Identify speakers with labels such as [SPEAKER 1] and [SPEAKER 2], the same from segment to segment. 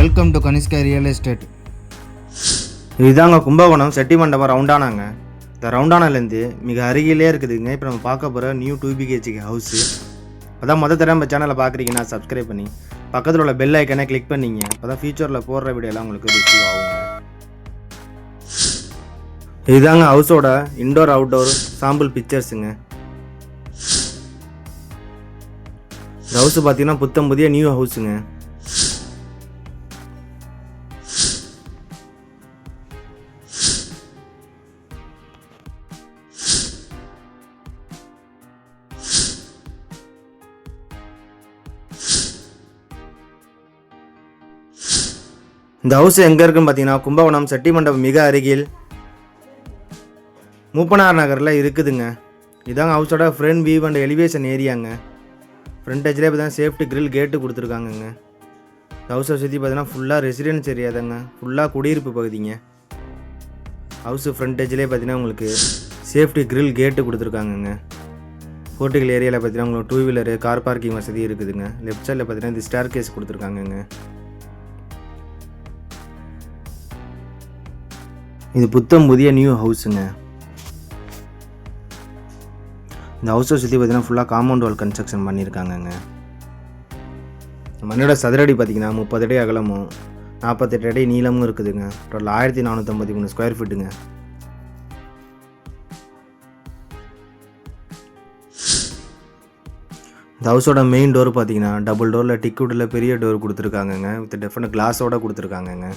[SPEAKER 1] Welcome to Kanishka real estate
[SPEAKER 2] இதுதாங்க கும்பகோணம் செட்டி மண்டபம் ரவுண்டானாங்க இந்த ரவுண்டானாலேருந்து மிக அருகிலே இருக்குதுங்க. இப்போ நம்ம பார்க்க போகிற நியூ டூ பிஹெச்கே ஹவுஸு அதான் மொதல் தடவை நம்ம சேனலை பார்க்குறீங்கன்னா சப்ஸ்கிரைப் பண்ணி பக்கத்தில் உள்ள பெல் ஐக்கனை கிளிக் பண்ணிங்க. அப்போ தான் ஃபியூச்சரில் போடுற வீடியோலாம் உங்களுக்கு ரிசீவ் ஆகுங்க. இதுதாங்க ஹவுஸோட இன்டோர் அவுட்டோர் சாம்பிள் பிக்சர்ஸுங்க இந்த ஹவுஸ் பார்த்தீங்கன்னா புத்தம் புதிய நியூ ஹவுஸுங்க இந்த ஹவுஸ் எங்கே இருக்குன்னு பார்த்தீங்கன்னா கும்பகோணம் செட்டி மண்டபம் மிக அருகில் மூப்பனார் நகரில் இருக்குதுங்க. இதாங்க ஹவுஸோட ஃப்ரண்ட் வியூ அண்ட் எலிவேஷன் ஏரியாங்க ஃப்ரண்டேஜ்லேயே பார்த்தீங்கன்னா சேஃப்டி கிரில் கேட்டு கொடுத்துருக்காங்கங்க. இந்த ஹவுஸை சுற்றி பார்த்தீங்கன்னா ஃபுல்லாக ரெசிடென்ஸ் ஏரியா தாங்க. ஃபுல்லாக குடியிருப்பு பகுதிங்க. ஹவுஸ் ஃப்ரண்டேஜ்லேயே பார்த்தீங்கன்னா உங்களுக்கு சேஃப்டி கிரில் கேட்டு கொடுத்துருக்காங்கங்க. போர்ட்டிகல் ஏரியாவில் பார்த்தீங்கன்னா உங்களுக்கு டூ வீலரு கார் பார்க்கிங் வசதி இருக்குதுங்க. லெஃப்ட் சைடில் பார்த்தீங்கன்னா இந்த ஸ்டார் கேஸ் கொடுத்துருக்காங்கங்க. இது புத்தம் புதிய நியூ ஹவுஸுங்க இந்த ஹவுஸை சுற்றி பார்த்தீங்கன்னா ஃபுல்லாக காம்பவுண்ட் வால் கன்ஸ்ட்ரக்ஷன் பண்ணியிருக்காங்கங்க இந்த மண்ணோட சதுரடி பார்த்தீங்கன்னா முப்பது அடி அகலமும் நாற்பத்தெட்டு அடி நீளமும் இருக்குதுங்க. டோட்டல் ஆயிரத்தி நானூற்றம்பத்தி மூணு ஸ்கொயர் ஃபீட்டுங்க இந்த ஹவுஸோட மெயின் டோர் பார்த்தீங்கன்னா டபுள் டோரில் டிக்வுட்டில் பெரிய டோர் கொடுத்துருக்காங்கங்க. வித் டிஃப்ரெண்ட் கிளாஸோட கொடுத்துருக்காங்கங்க.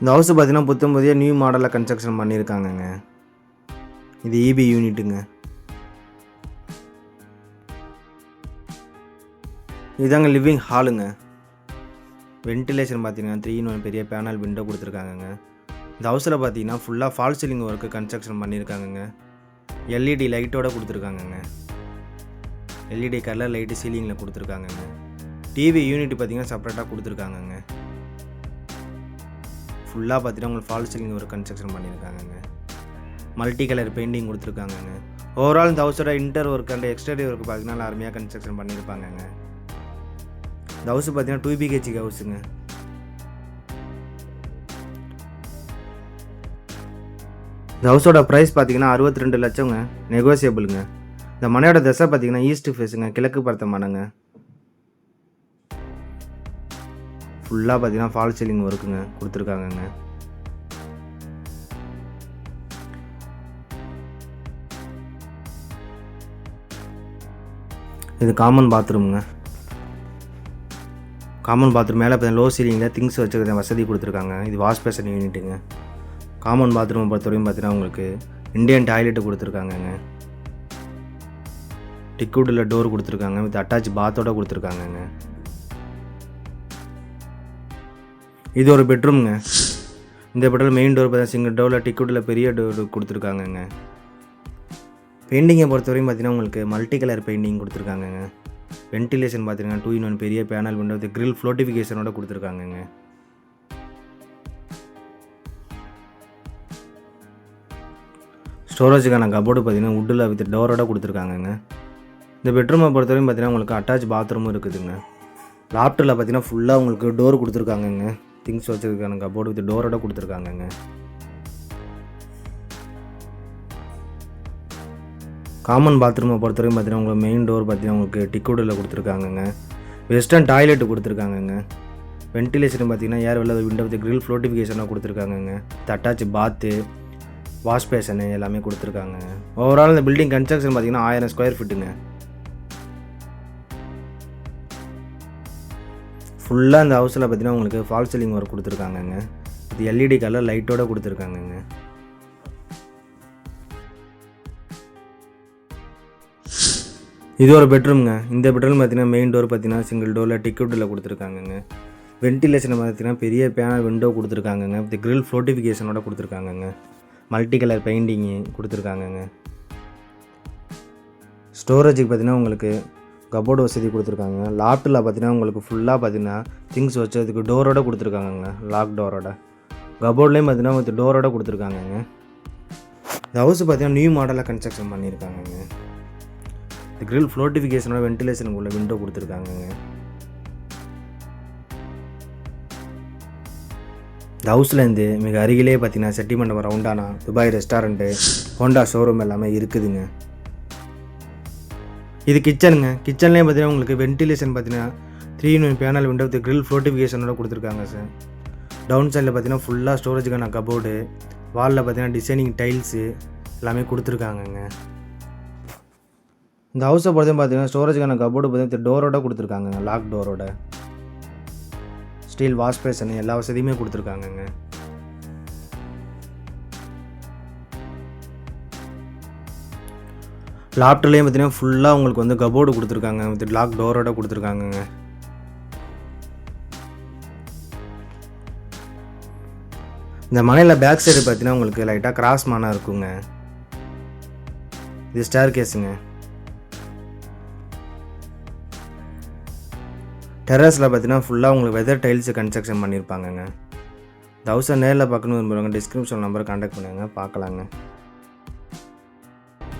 [SPEAKER 2] இந்த ஹவுஸ் பார்த்தீங்கன்னா புத்தம் புதிய நியூ மாடலில் கன்ஸ்ட்ரக்ஷன் பண்ணியிருக்காங்கங்க. இது இபி யூனிட்டுங்க இதாங்க லிவிங் ஹாலுங்க வென்டிலேஷன் பார்த்தீங்கன்னா த்ரீ ஒன் பெரிய பேனல் விண்டோ கொடுத்துருக்காங்கங்க. இந்த ஹவுஸில் பார்த்தீங்கன்னா ஃபுல்லாக fall ceiling work construction பண்ணியிருக்காங்கங்க. LED லைட்டோட கொடுத்துருக்காங்கங்க. LED colour light சீலிங்கில் கொடுத்துருக்காங்கங்க. TV unit பார்த்தீங்கன்னா செப்பரேட்டாக கொடுத்துருக்காங்கங்க. ஃபுல்லாக பார்த்தீங்கன்னா உங்களுக்கு ஃபால் சீலிங் ஒரு கன்ஸ்ட்ரக்ஷன் பண்ணியிருக்காங்கங்க. மல்டி கலர் பெயிண்டிங் கொடுத்துருக்காங்கங்க. ஓவரால் இந்த ஹவுஸோட inter work and exterior work பார்த்தீங்கன்னா நல்லா அருமையாக கன்ஸ்ட்ரக்ஷன் பண்ணியிருப்பாங்கங்க. இந்த ஹவுஸ் பார்த்தீங்கன்னா டூ பிஹெச்கே ஹவுஸுங்க இந்த ஹவுஸோட ப்ரைஸ் பார்த்தீங்கன்னா அறுபத்தி ரெண்டு லட்சங்க. நெகோசியபிளுங்க இந்த மனையோட திசை பார்த்தீங்கன்னா ஈஸ்ட் ஃபேஸுங்க கிழக்கு பார்த்த மனங்க ஃபுல்லாக பார்த்தீங்கன்னா ஃபால் சீலிங் ஒர்க்குங்க கொடுத்துருக்காங்கங்க. இது காமன் பாத்ரூமுங்க காமன் பாத்ரூம் மேலே பார்த்தீங்கன்னா லோ சீலிங்கில் திங்ஸ் வச்சுக்கிற வசதி கொடுத்துருக்காங்க. இது வாஷ் பேஷன் யூனிட்டுங்க காமன் பாத்ரூம் பொறுத்தவரையும் பார்த்தீங்கன்னா உங்களுக்கு இண்டியன் டாய்லெட்டு கொடுத்துருக்காங்கங்க. டிக்வுட்டில் டோர் கொடுத்துருக்காங்க. வித் அட்டாச் பாத்தோட கொடுத்துருக்காங்கங்க. இது ஒரு பெட்ரூம்ங்க. இந்த பெட்ரூம் மெயின் டோர் பார்த்தா சிங்கிள் டோரில் டிக்குட்டில் பெரிய டோர் கொடுத்துருக்காங்கங்க. பெயிண்டிங்கை பொறுத்தவரையும் பார்த்தீங்கன்னா உங்களுக்கு மல்டி கலர் பெயிண்டிங் கொடுத்துருக்காங்கங்க. வென்டிலேஷன் பார்த்தீங்கன்னா டூ இன் ஒன் பெரிய பேனல் விண்டோ வித் கிரில் ஃப்ளோட்டிஃபிகேஷனோட கொடுத்துருக்காங்கங்க. ஸ்டோரேஜுக்கான கபோர்டு பார்த்தீங்கன்னா வுட்டில் வித் டோரோட கொடுத்துருக்காங்கங்க. இந்த பெட்ரூமை பொறுத்தவரையும் பார்த்தீங்கன்னா உங்களுக்கு அட்டாச் பாத்ரூமும் இருக்குதுங்க. லாப்டில் பார்த்தீங்கன்னா ஃபுல்லாக உங்களுக்கு டோர் கொடுத்துருக்காங்கங்க. திங்ஸ் வச்சுருக்கான கபோர்டு வித் டோரோட கொடுத்துருக்காங்கங்க. காமன் பாத்ரூமை பொறுத்தவரைக்கும் பார்த்தீங்கன்னா உங்களுக்கு மெயின் டோர் பார்த்தீங்கன்னா உங்களுக்கு டிக்குடில் கொடுத்துருக்காங்கங்க. வெஸ்டர்ன் டாய்லெட் கொடுத்துருக்காங்கங்க. வென்டிலேஷன் பார்த்தீங்கன்னா ஏர் வெளில விண்டோ வித் கிரில் ஃப்ளோட்டிஃபிகேஷனாக கொடுத்துருக்காங்கங்க. தட்டாச்சு பாத்து வாஷ் பேஷனு எல்லாமே கொடுத்துருக்காங்க ஓவரால் இந்த பில்டிங் கன்ஸ்ட்ரக்ஷன் பார்த்தீங்கன்னா ஆயிரம் ஸ்கொயர் ஃபீட்டுங்க ஃபுல்லாக இந்த ஹவுஸில் பார்த்தீங்கன்னா உங்களுக்கு ஃபால் சீலிங் ஒர்க் கொடுத்துருக்காங்கங்க. இது எல்இடி கலர் லைட்டோட கொடுத்துருக்காங்கங்க. இது ஒரு பெட்ரூம்ங்க இந்த பெட்ரூம் பார்த்தீங்கன்னா மெயின் டோர் பார்த்தீங்கன்னா சிங்கிள் டோரில் டிக்கெட்டில் கொடுத்துருக்காங்கங்க. வென்டிலேஷன் பார்த்தீங்கன்னா பெரிய பேனல் விண்டோ கொடுத்துருக்காங்கங்க. வித் கிரில் ஃப்ளோட்டிஃபிகேஷனோட கொடுத்துருக்காங்கங்க. மல்டி கலர் பெயிண்டிங்கு கொடுத்துருக்காங்கங்க. ஸ்டோரேஜுக்கு பார்த்தீங்கன்னா உங்களுக்கு கபோர்டு வசதி கொடுத்துருக்காங்க. லாப்டில் பார்த்தீங்கன்னா உங்களுக்கு ஃபுல்லாக பார்த்தீங்கன்னா திங்ஸ் வச்சதுக்கு டோரோட கொடுத்துருக்காங்கங்க. லாக் டோரோட கபோர்ட்லேயும் பார்த்தீங்கன்னா உங்களுக்கு டோரோட கொடுத்துருக்காங்கங்க. இந்த ஹவுஸ் பார்த்தீங்கன்னா நியூ மாடலாக கன்ஸ்ட்ரக்ஷன் பண்ணியிருக்காங்கங்க. இந்த கிரில் ஃப்ளோட்டிஃபிகேஷனோட வென்டிலேஷனுக்கு உள்ள விண்டோ கொடுத்துருக்காங்கங்க. இந்த ஹவுஸ்லேருந்து மிக அருகிலே பார்த்தீங்கன்னா செட்டிமண்டபம் ரவுண்டானா துபாய் ரெஸ்டாரண்ட்டு ஹோண்டா ஷோரூம் எல்லாமே இருக்குதுங்க. இது கிச்சனுங்க கிச்சன்லேயே பார்த்தீங்கன்னா உங்களுக்கு வென்டிலேஷன் பார்த்தீங்கன்னா three in panel window with grill ஃப்ளோட்டிஃபிகேஷனோட கொடுத்துருக்காங்க சார் டவுன் சைடில் பார்த்தீங்கன்னா ஃபுல்லாக ஸ்டோரேஜுக்கான கபோர்டு வாலில் பார்த்தீங்கன்னா டிசைனிங் டைல்ஸு எல்லாமே கொடுத்துருக்காங்கங்க. இந்த ஹவுஸை பொறுத்த பார்த்தீங்கன்னா ஸ்டோரேஜுக்கான கபோர்டு பார்த்தீங்கன்னா டோரோட கொடுத்துருக்காங்கங்க லாக் டோரோட ஸ்டீல் வாஷ் பேசன் எல்லா வசதியுமே கொடுத்துருக்காங்கங்க. லாப்டர்லேயும் பார்த்தீங்கன்னா ஃபுல்லாக உங்களுக்கு வந்து கபோர்டு கொடுத்துருக்காங்க. வித் லாக் டோரோட கொடுத்துருக்காங்கங்க. இந்த மனையில் பேக் சைடு பார்த்தீங்கன்னா உங்களுக்கு லைட்டாக கிராஸ் மானாக இருக்குங்க. இது ஸ்டேர் கேஸுங்க டெரஸில் பார்த்தீங்கன்னா ஃபுல்லாக உங்களுக்கு வெதர் டைல்ஸு கன்ஸ்ட்ரக்ஷன் பண்ணியிருப்பாங்கங்க தௌசண்ட் நேரில் பார்க்கணும் விரும்புகிறவங்க டிஸ்கிரிப்ஷன் நம்பர் கான்டாக்ட் பண்ணுங்க. பார்க்கலாங்க.